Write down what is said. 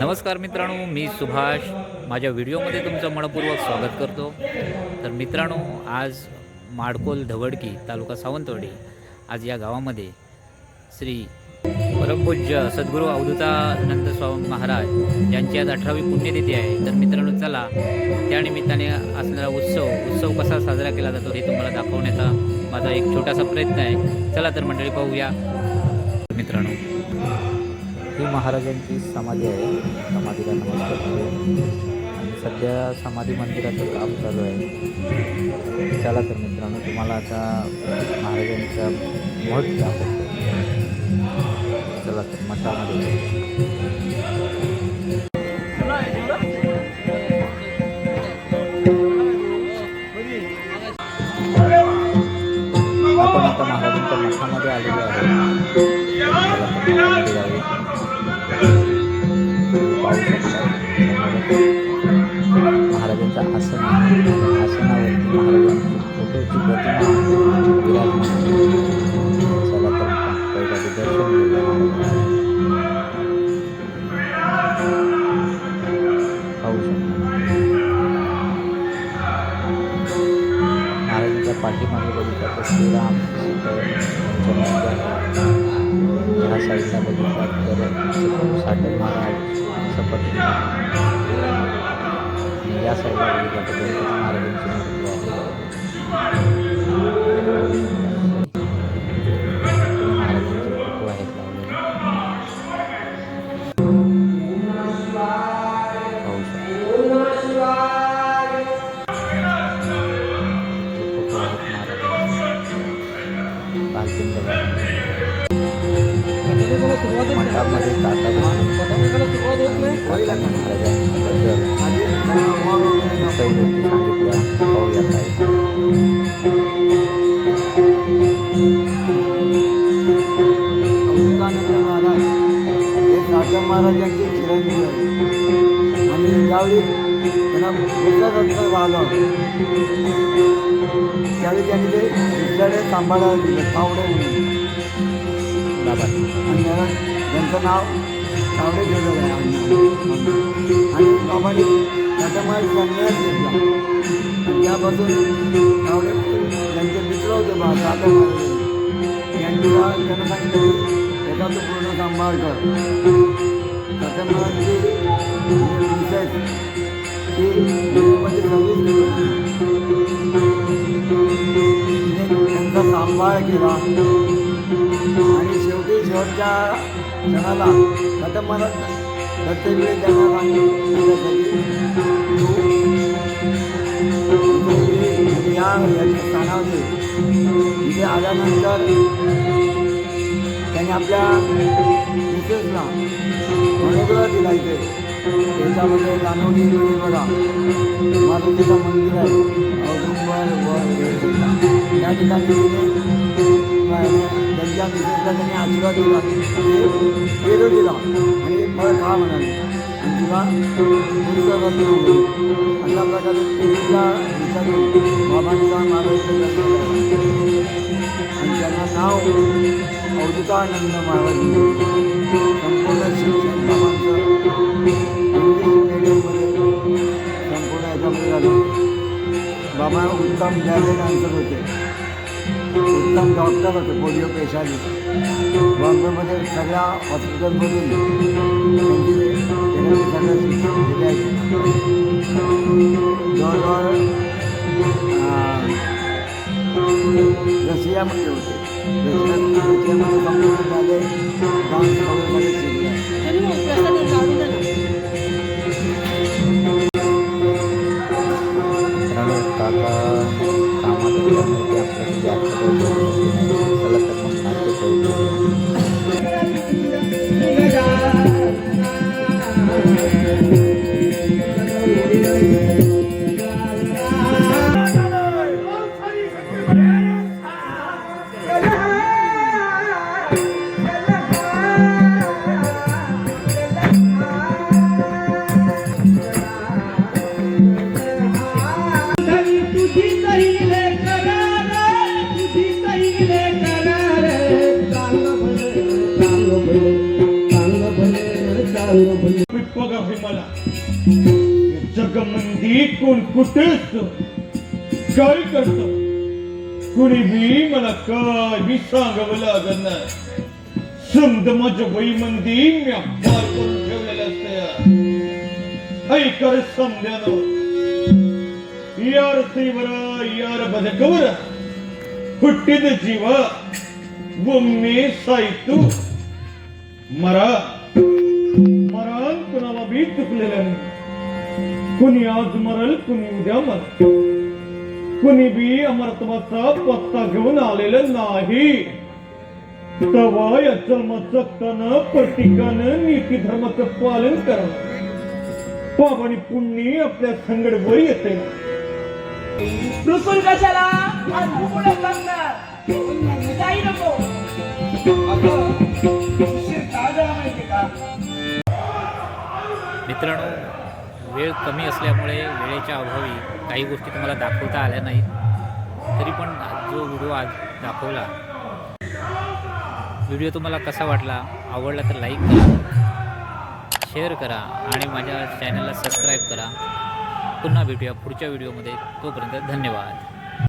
नमस्कार मित्रांनो मी सुभाष. माझ्या व्हिडिओमध्ये तुमचं मनपूर्वक स्वागत करतो. तर मित्रांनो आज माडकोल धवडकी तालुका सावंतवाडी आज या गावामध्ये श्री परमपूज्य सद्गुरू अवधूतानंद स्वामी महाराज यांची आज अठरावी पुण्यतिथी आहे. तर मित्रांनो चला त्यानिमित्ताने असणारा उत्सव उत्सव कसा साजरा केला जातो हे तुम्हाला दाखवण्याचा माझा एक छोटासा प्रयत्न आहे. चला तर मंडळी पाहूया. मित्रांनो ही महाराजांची समाधी आहे. समाधीला नमस्कार आणि सध्या समाधी मंदिराचं काम चालू आहे. चला तर मित्रांनो तुम्हाला आता महाराजांचा मठ दाखवतो. चला तर मठामध्ये पाहू आसन आहे आसनावरती महाराजांची फोटोची प्रतिमा विराजमान आहे. चला तर दर्शन घेऊया पाहू शकतो महाराजांच्या पाठीमागे बघितलं तर श्रीराम ह्या साईडला बघितला तर साठे महाराज सपत्नी आणि या साईडला बघितलं तर गणपती महाराजांची मूर्ती आहे महाराजांचे अमृतानंद महाराज हे नाटक महाराजांचे चिरंजीव आणि त्यावेळी त्यांना वृत्तदत्त वाजव त्यावेळी त्यांनी ते विद्यालय सांभाळायला दिलं तावडे म्हणून आणि त्याला त्यांचं नाव तावडे ठेवलेलं आहे आणि बाबांनी साठम महाराज संन्यास घेतला आणि त्यापासून तावडे त्यांचे मित्र होते बा दादा महाराज यांनी त्यांना सांगितलं की पूर्ण सांभाळ कर. त्याच्यामुळे विषय म्हणजे सव्वीस त्यांचा सांभाळ केला. आणि शेवटी शेवटच्या क्षणाला आता मला प्रत्येकवेळी त्यांना सांगितलं. या स्थानावर तिथे आल्यानंतर आणि आपल्या मिसेसला मनोगळा दिला इथे. त्याच्यामध्ये लानोडी बघा. मारुतीचं मंदिर आहे. औदुंबर वर या ठिकाणी त्यांच्या मिसेसला त्यांनी आशीर्वाद दिला. पेरू दिला आणि एक फळ खा म्हणाले. आणि तुला अशा प्रकारे पेरूला विचारून बाबांचा महाराजांचं आणि त्यांना नाव अवधुतानंद महाराज संपूर्ण शिक्षण बाबांचं इंग्लिश मिडियममध्ये संपूर्ण याच्यामध्ये झालं. बाबा उत्तम गॅरेज आन्सर होते. उत्तम डॉक्टर होते पोलिओ पेशाने बॉम्बेमध्ये सगळ्या हॉस्पिटलमधून त्यांची सगळं शिक्षण दिले आहे जवळजवळ अं, रशियामध्ये होते रशिया रशियामध्ये संपूर्ण करार चांग भले चांग भले चांग भले चांग भले बघा हे मला या जगमंदी कोण कुठे असतो काय करतो कुणी बी मला काय बी सांगावं लागत नाही समज माझ्या वैमंदी मी अपार करून ठेवलेलं असतं ऐकर समजानं यार तीव्र यार बदकवर ಹುಟ್ಟಿದ ಜೀವ ಒಮ್ಮೆ ಸಾಯಿತು मर मरण कुणाला नाही. कुणी आज मरल कुणी उद्या मरल. कुणी बी अमरत्वाचा पत्ता घेऊन आलेलं नाही. तवा या जन्म जगताना प्रत्येकानं नीती धर्माचं पालन करणं. पाप आणि पुण्य आपल्या संगड वर येते. रुसून कशाला आज भूपुढे बघणार काही नको. मित्रांनो वेळ कमी असल्यामुळे वेळेच्या अभावी काही गोष्टी तुम्हाला दाखवता आल्या नाहीत. तरी पण जो व्हिडिओ आज दाखवला व्हिडिओ तुम्हाला कसा वाटला आवडला तर लाईक करा शेअर करा आणि माझ्या चॅनलला सबस्क्राईब करा. पुन्हा भेटूया पुढच्या व्हिडिओमध्ये. तोपर्यंत धन्यवाद.